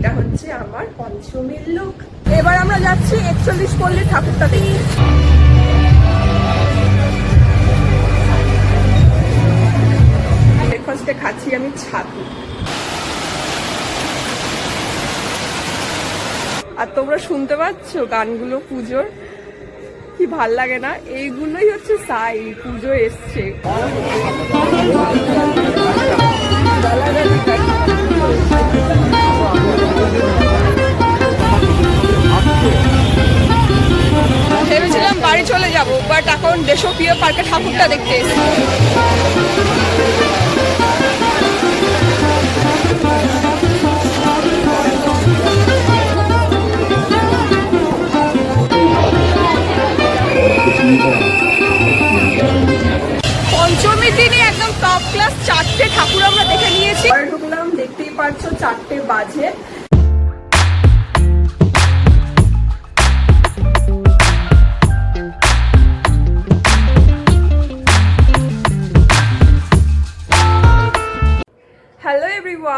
এটা হচ্ছে আমার পঞ্চমীর লুক এবার আমরা যাচ্ছি একচল্লিশ পল্লী ঠাকুরটা দেখতে। ব্রেকফাস্টে খাচ্ছি আমি ছাতু। আর তোমরা শুনতে পাচ্ছ গানগুলো পুজোর? কি ভালো লাগে না? এইগুলোই হচ্ছে সাই, পুজো এসছে। দেশপ্রিয় পার্কে ঠাকুরটা দেখতে এসেছি। একদম ক্লাস চারটে ঠাকুর আমরা দেখে নিয়েছি। দেখতেই পাচ্ছ, চারটে বাজে।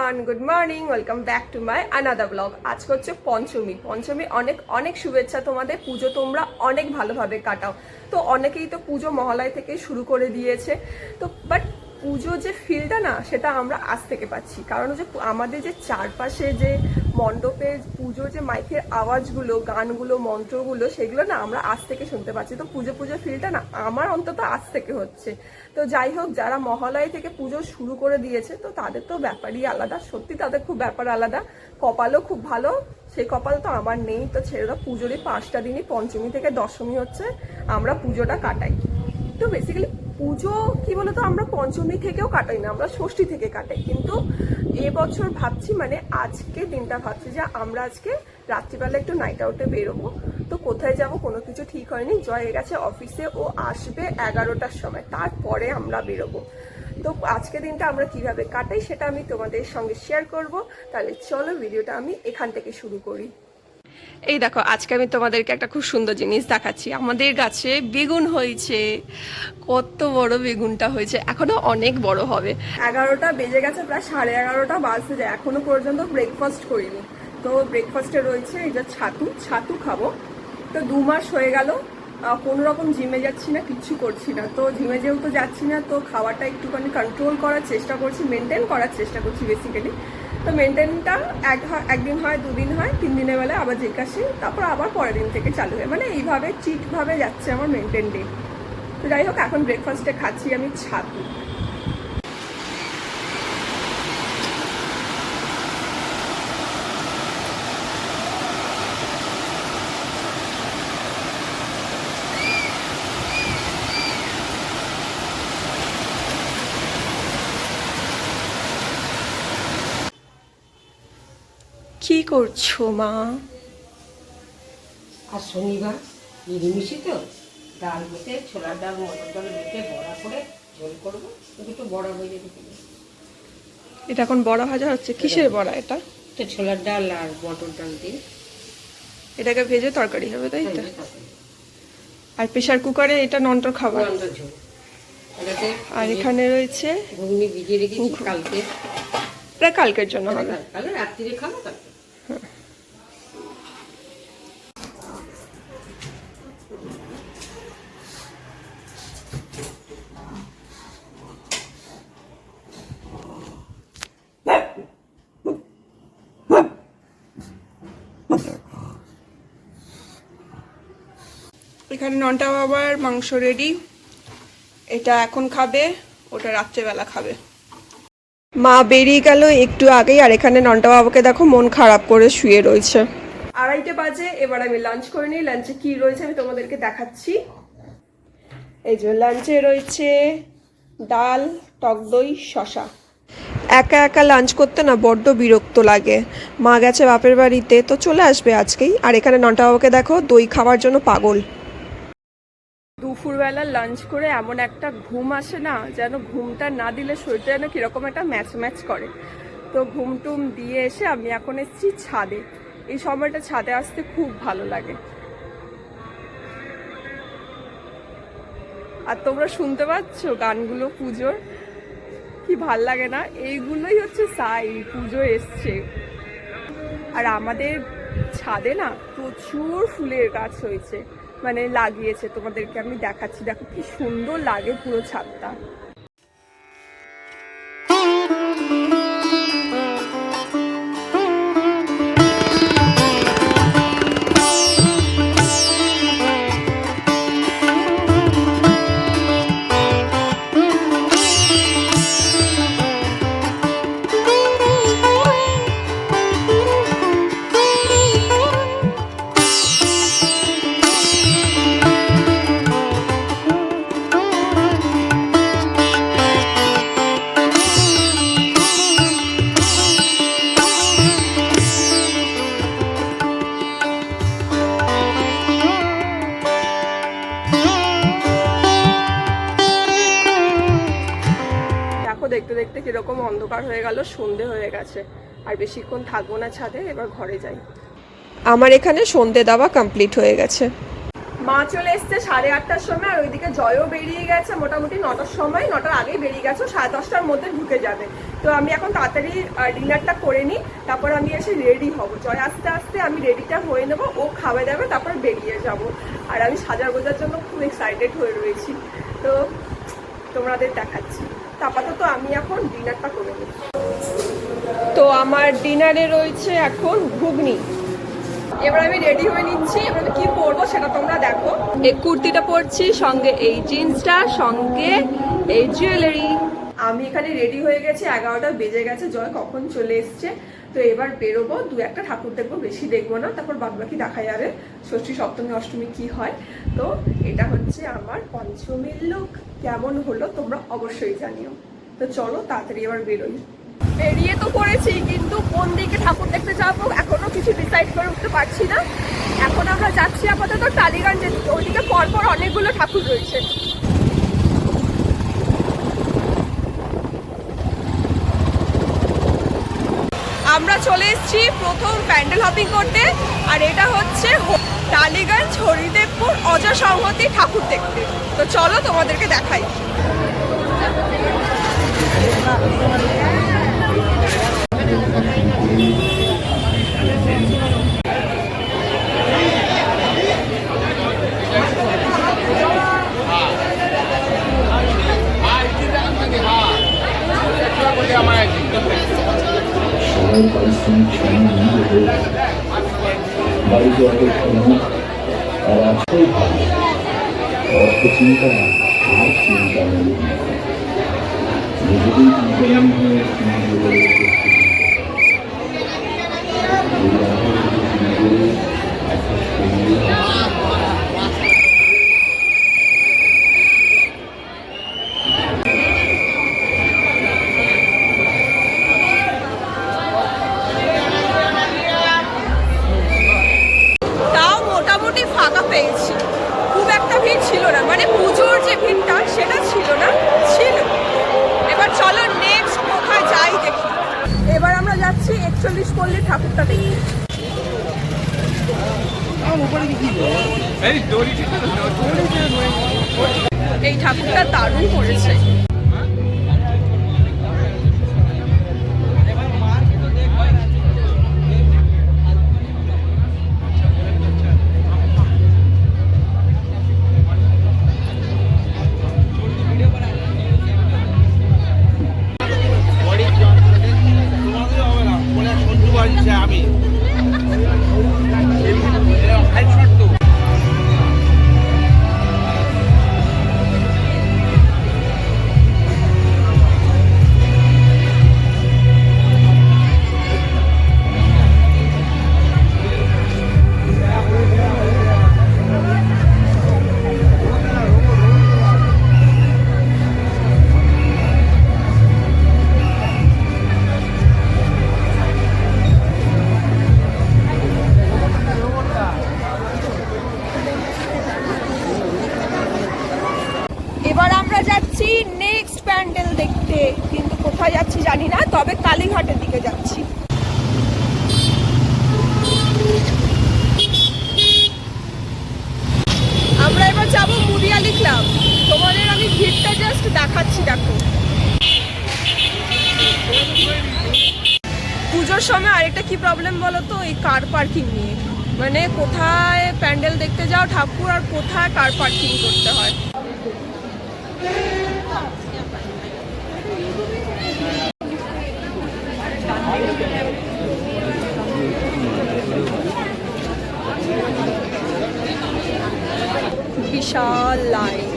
Everyone good morning welcome back to my Anada blog আজকে হচ্ছে পঞ্চমী। পঞ্চমী অনেক অনেক শুভেচ্ছা তোমাদের। পুজো তোমরা অনেক ভালোভাবে কাটাও। তো অনেকেই তো পুজো মহালয় থেকে শুরু করে দিয়েছে। তো বাট পুজো যে ফিলটা না, সেটা আমরা আজ থেকে পাচ্ছি। কারণ হচ্ছে আমাদের যে চারপাশে যে মণ্ডপে পুজো যে মাইকের আওয়াজগুলো, গানগুলো, মন্ত্রগুলো, সেগুলো না আমরা আজ থেকে শুনতে পাচ্ছি। তো পুজো পুজো ফিলটা না আমার অন্তত আজ থেকে হচ্ছে। তো যাই হোক, যারা মহালয় থেকে পুজো শুরু করে দিয়েছে, তো তাদের তো ব্যাপারই আলাদা। সত্যি তাদের খুব ব্যাপার আলাদা। কপালও খুব ভালো। সেই কপাল তো আমার নেই। তো দাও পুজোরই পাঁচটা দিনই পঞ্চমী থেকে দশমী হচ্ছে। আমরা পুজোটা কাটাই। তো বেসিক্যালি পুজো, কি বলতো, আমরা পঞ্চমী থেকেও কাটাই না, আমরা ষষ্ঠী থেকে কাটাই। কিন্তু এবছর ভাবছি মানে আজকে দিনটা ভাবছি যে আমরা আজকে রাত্রিবেলা একটু নাইট আউটে বেরোবো। তো কোথায় যাব, কোনো কিছু ঠিক হয়নি। জয় গেছে অফিসে ও আসবে এগারোটার সময়। তারপরে আমরা বেরোবো। তো আজকে দিনটা আমরা কীভাবে কাটাই, সেটা আমি তোমাদের সঙ্গে শেয়ার করব। তাহলে চলো ভিডিওটা আমি এখান থেকে শুরু করি। এই দেখো, আজকে আমি তোমাদেরকে একটা খুব সুন্দর জিনিস দেখাচ্ছি। আমাদের গাছে বেগুন হয়েছে। কত বড় বেগুনটা হয়েছে। এখনও অনেক বড় হবে। এগারোটা বেজে গেছে, প্রায় সাড়ে এগারোটা বাজতে যায়। এখনও পর্যন্ত ব্রেকফাস্ট করিনি। তো ব্রেকফাস্টে রয়েছে এই যে ছাতু। ছাতু খাব। তো দু মাস হয়ে গেল। কোনো রকম জিমে যাচ্ছি না কিচ্ছু করছি না। তো জিমে যেহেতু যাচ্ছি না, তো খাওয়াটা একটুখানি কন্ট্রোল করার চেষ্টা করছি মেনটেন করার চেষ্টা করছি বেসিক্যালি তো মেনটেনটা এক একদিন হয়, দুদিন হয়, তিন দিনের বেলা আবার জিজ্ঞাসি তারপর আবার পরের দিন থেকে চালু হয়। মানে এইভাবে চিটভাবে যাচ্ছে আমার মেনটেন ডে তো যাই হোক, এখন ব্রেকফাস্টে খাচ্ছি আমি ছাতু। করছ মা? আর শনিবার নিরামিষই তো। ডাল বেটে ছোলার ডাল মটর ডাল বেটে বড়া করে ঝোল করব। একটু বড়া হয়ে যাবে এটা এখন বড়া ভাজা হচ্ছে? কিসের বড়া। এটা? তো ছোলার ডাল আর মটর ডাল দিয়ে। এটাকে ভেজে তরকারি হবে তাই তো? আর প্রেশার কুকারে এটা নন্টর খাবার। আর এখানে রয়েছে ঘুগনি ভিজিয়ে রেখেছি কালকে। প্রায় কালকের জন্য হবে। কালে রাত্রিরে খাব কালকে এখানে ননটা বাবার মাংস রেডি এটা এখন খাবে, ওটা রাত্রেবেলা খাবে। মা বেরিয়ে গেল একটু আগেই, আর এখানে নন্টা বাবাকে দেখো মন খারাপ করে শুয়ে রয়েছে। আড়াইটে বাজে, এবার আমি লাঞ্চ করে নিই। লাঞ্চে কি রয়েছে আমি তোমাদেরকে দেখাচ্ছি। এই যে লাঞ্চে রয়েছে ডাল, টক দই শশা একা একা লাঞ্চ করতে না বড্ড বিরক্ত লাগে। মা গেছে বাপের বাড়িতে, তো চলে আসবে আজকেই। আর এখানে নন্টা বাবাকে দেখো দই খাওয়ার জন্য পাগল। দুপুরবেলা লাঞ্চ করে এমন একটা ঘুম আসে না, যেন ঘুমটা না দিলে শরীরটা যেন কীরকম একটা ম্যাচ ম্যাচ করে। তো ঘুম টুম দিয়ে এসে আমি এখন এসেছি ছাদে। এই সময়টা ছাদে আসতে খুব ভালো লাগে। আর তোমরা শুনতে পাচ্ছ গানগুলো পুজোর? কি ভালো লাগে না? এইগুলোই হচ্ছে সাই, পুজো এসছে। আর আর আমাদের ছাদে না প্রচুর ফুলের গাছ হয়েছে। মানে লাগিয়েছে তোমাদেরকে আমি দেখাচ্ছি। দেখো কি সুন্দর লাগে পুরো ছাদটা। দেখতে দেখতে কীরকম অন্ধকার হয়ে গেল সন্ধে হয়ে গেছে। আর বেশিক্ষণ থাকব না ছাদে এবার ঘরে যাই। আমার এখানে সন্ধে দেওয়া কমপ্লিট হয়ে গেছে। মা চলে এসছে সাড়ে আটটার সময় আর ওইদিকে জয়ও বেরিয়ে গেছে মোটামুটি নটার সময়। নটার আগেই বেরিয়ে গেছে সাড়ে দশটার মধ্যে ঢুকে যাবে। তো আমি এখন তাড়াতাড়ি ডিনারটা করে নিই তারপর আমি এসে রেডি হব। জয় আস্তে আস্তে আমি রেডিটা হয়ে নেব ও খাওয়া দাবে তারপর বেরিয়ে যাব। আর আমি সাজার গোজার জন্য খুব এক্সাইটেড হয়ে রয়েছি। তো তোমাদের দেখাচ্ছি। আপাতত আমি এখন ডিনারটা করে নিই তো আমার ডিনারে রয়েছে এখন ঘুগনি। এবার আমি রেডি হয়ে নিচ্ছি এবার আমি কি পরবো সেটা তোমরা দেখো। এই কুর্তিটা পরছি সঙ্গে এই জিন্সটা সঙ্গে এই জুয়েলারি। আমি এখানে রেডি হয়ে গেছি এগারোটা বেজে গেছে জয় কখন চলে এসছে। তো এবার বেরোবো, দু একটা ঠাকুর দেখব, বেশি দেখব না। তারপর বাদবাকি দেখা যাবে, ষষ্ঠী, সপ্তমী, অষ্টমী কি হয়। তো এটা হচ্ছে আমার পঞ্চমীর লোক কেমন হলো তোমরা অবশ্যই জানিও। তো চলো তাড়াতাড়ি এবার বেরোই। বেরিয়ে তো পড়েছি, কিন্তু কোন দিকে ঠাকুর দেখতে যাব এখনও কিছু ডিসাইড করে উঠতে পারছি না। এখন আমরা যাচ্ছি আপাতত টালিগঞ্জের দিকে। ওইদিকে পরপর অনেকগুলো ঠাকুর রয়েছে। আমরা চলে এসেছি প্রথম প্যান্ডেল হপিং করতে, আর এটা হচ্ছে টালিগঞ্জ হরিদেবপুর অজা সংহতি ঠাকুর দেখতে। তো চলো তোমাদেরকে দেখাই। সবাই পারিশ্রমিক সম্মান হয়ে বাড়িতে অপেক্ষা আর আসতেই ভালো অর্থ চিন্তা আর চিন্তা নেই নিজেদের চিন্তা নিয়ে সমাজের এই এই ঠাকুরটা দারুণ করেছে। পুজোর সময় আরেকটা কি প্রবলেম বলো তো এই কার পার্কিং নিয়ে। মানে কোথায় প্যান্ডেল দেখতে যাও ঠাকুর আর কোথায় কার পার্কিং করতে হয়। বিশাল লাইন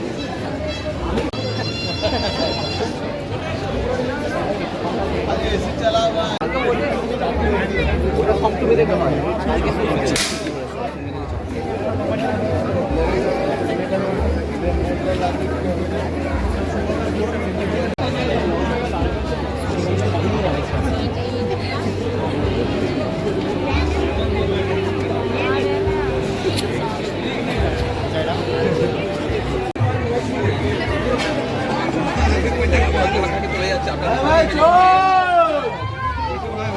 ওটা সব তুমি দেখে হয় চলে যাচ্ছে আপনার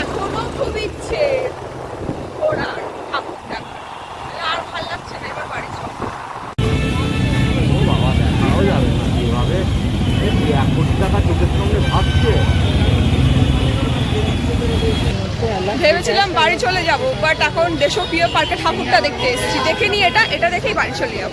এখনও খুব ইচ্ছে ঘোরার ঠাকুর দেখা আর ভালো লাগছে না এবার বাড়ি চল। ভেবেছিলাম বাড়ি চলে যাব বাট এখন দেশপ্রিয় পার্কে ঠাকুরটা দেখতে এসেছি। দেখে নি এটা এটা দেখেই বাড়ি চলে যাব।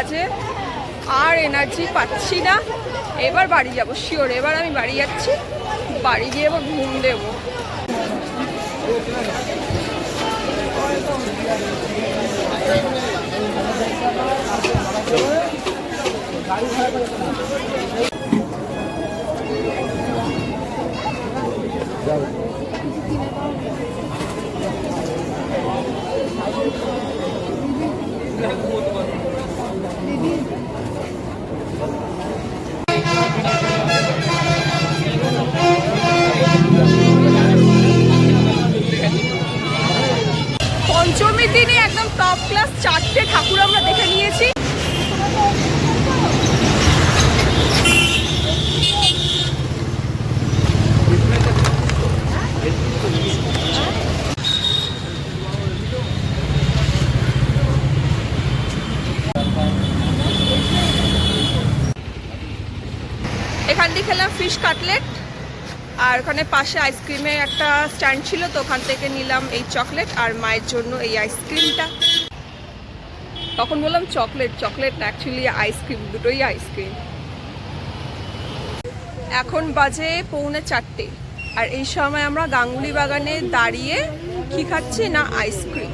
বাজে আর এনার্জি পাচ্ছি না। এবার বাড়ি যাব শিওর এবার আমি বাড়ি যাচ্ছি। বাড়ি গিয়ে এবার ঘুম দেবো। পঞ্চমীর এখান দিয়ে খেলাম ফিশ কাটলেট। আর ওখানে পাশে আইসক্রিমের একটা স্ট্যান্ড ছিল, তো ওখান থেকে নিলাম এই চকলেট আর মায়ের জন্য এই আইসক্রিমটা। তখন বললাম চকলেট চকলেট না অ্যাকচুয়ালি আইসক্রিম, দুটোই আইসক্রিম। এখন বাজে পৌনে চারটে। আর এই সময় আমরা গাঙ্গুলি বাগানে দাঁড়িয়ে কি খাচ্ছি না আইসক্রিম।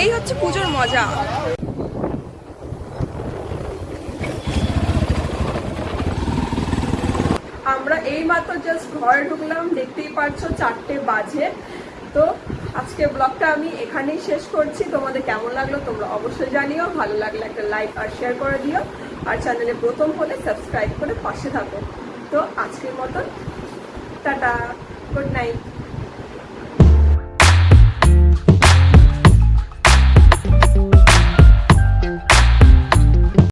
এই হচ্ছে পুজোর মজা। আমরা এই মাত্র জাস্ট ঘরে ঢুকলাম, দেখতেই পারছ চারটে বাজে। তো আজকে ব্লগটা আমি এখানেই শেষ করছি। তোমাদের কেমন লাগল তোমরা অবশ্যই জানিও। ভালো লাগলে একটা লাইক আর শেয়ার করে দিও। আর চ্যানেলে প্রথম হলে সাবস্ক্রাইব করে পাশে থাকো। তো আজকের মতন, টাটা গুড নাইট